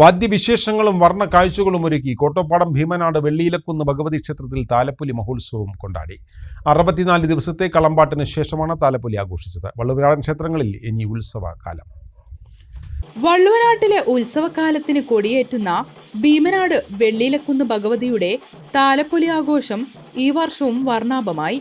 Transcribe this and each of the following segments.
വാദ്യവിശേഷങ്ങളും വർണ കാഴ്ചകളും ഒരുക്കി കോട്ടോപ്പാടം ഭീമനാട് വെള്ളിയിലക്കുന്ന് ഭഗവതി ക്ഷേത്രത്തിൽ താലപ്പൊലി മഹോത്സവം കൊണ്ടാടി. അറുപത്തിനാല് ദിവസത്തെ കളമ്പാട്ടിന് ശേഷമാണ് താലപ്പൊലി ആഘോഷിച്ചത്. വള്ളുവനാടൻ ക്ഷേത്രങ്ങളിൽ ഇനി ഉത്സവകാലം. വള്ളുവനാട്ടിലെ ഉത്സവകാലത്തിന് കൊടിയേറ്റുന്ന ഭീമനാട് വെള്ളിയിലക്കുന്ന് ഭഗവതിയുടെ താലപ്പൊലി ആഘോഷം ഈ വർഷവും വർണാഭമായി.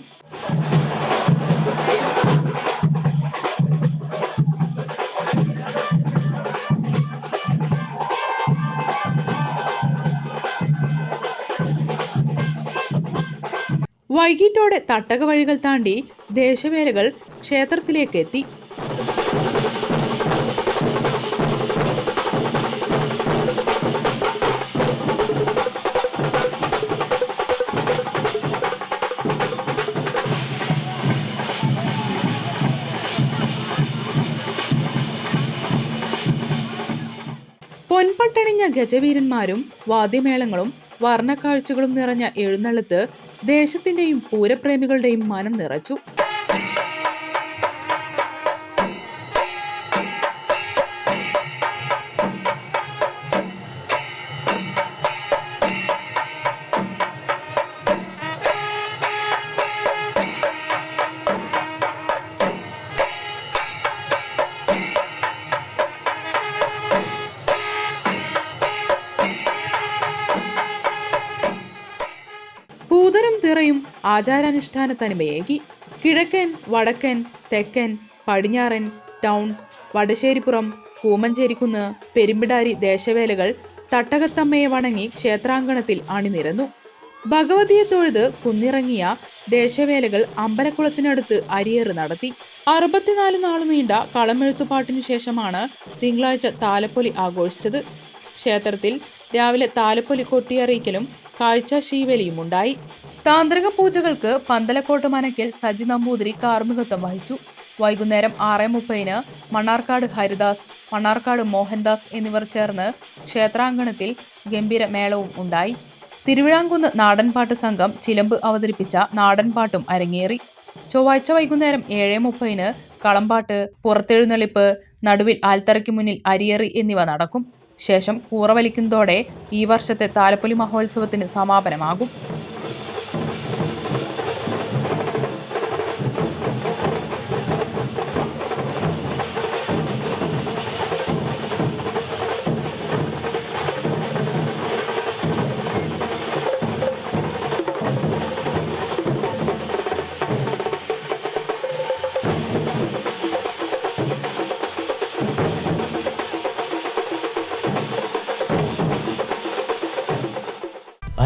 വൈകിട്ടോടെ തട്ടക വഴികൾ താണ്ടി ദേശവേലകൾ ക്ഷേത്രത്തിലേക്ക് എത്തി പൊൻപട്ടണിഞ്ഞ ഗജവീരന്മാരും വാദ്യമേളങ്ങളും വർണക്കാഴ്ചകളും നിറഞ്ഞ എഴുന്നള്ളത്ത് ദേശത്തിന്റെയും പൂരപ്രേമികളുടെയും മനം നിറച്ചു. പൂതനും തിറയും ആചാരാനുഷ്ഠാന തനിമയേകി കിഴക്കൻ വടക്കൻ തെക്കൻ പടിഞ്ഞാറൻ ടൗൺ വടശ്ശേരിപ്പുറം കൂമഞ്ചേരിക്കുന്ന് പെരുമ്പിടാരി ദേശവേലകൾ തട്ടകത്തമ്മയെ വണങ്ങി ക്ഷേത്രാങ്കണത്തിൽ അണിനിരന്നു. ഭഗവതിയെ തൊഴുത് കുന്നിറങ്ങിയ ദേശവേലകൾ അമ്പലക്കുളത്തിനടുത്ത് അരിയേറ് നടത്തി. അറുപത്തിനാല് നാൾ നീണ്ട കളമെഴുത്തുപാട്ടിനു ശേഷമാണ് തിങ്കളാഴ്ച താലപ്പൊലി ആഘോഷിച്ചത്. ക്ഷേത്രത്തിൽ രാവിലെ താലപ്പൊലി കൊട്ടിയറിയിക്കലും കാഴ്ച ശീവലിയും ഉണ്ടായി. താന്ത്രിക പൂജകൾക്ക് പന്തലക്കോട്ട് മനക്കൽ സജി നമ്പൂതിരി കാർമ്മികത്വം വഹിച്ചു. വൈകുന്നേരം ആറ് മുപ്പതിന് മണ്ണാർക്കാട് ഹരിദാസ് മണ്ണാർക്കാട് മോഹൻദാസ് എന്നിവർ ചേർന്ന് ക്ഷേത്രാങ്കണത്തിൽ ഗംഭീര മേളവും ഉണ്ടായി. തിരുവിഴാങ്കുന്ന് നാടൻപാട്ട് സംഘം ചിലമ്പ് അവതരിപ്പിച്ച നാടൻപാട്ടും അരങ്ങേറി. ചൊവ്വാഴ്ച വൈകുന്നേരം ഏഴ് മുപ്പതിന് കളമ്പാട്ട് പുറത്തെഴുന്നള്ളിപ്പ് നടുവിൽ ആൽത്തറയ്ക്ക് മുന്നിൽ അരിയേറി എന്നിവ നടക്കും. ശേഷം കൂറ വലിക്കുന്നതോടെ ഈ വർഷത്തെ താലപ്പൊലി മഹോത്സവത്തിന് സമാപനമാകും.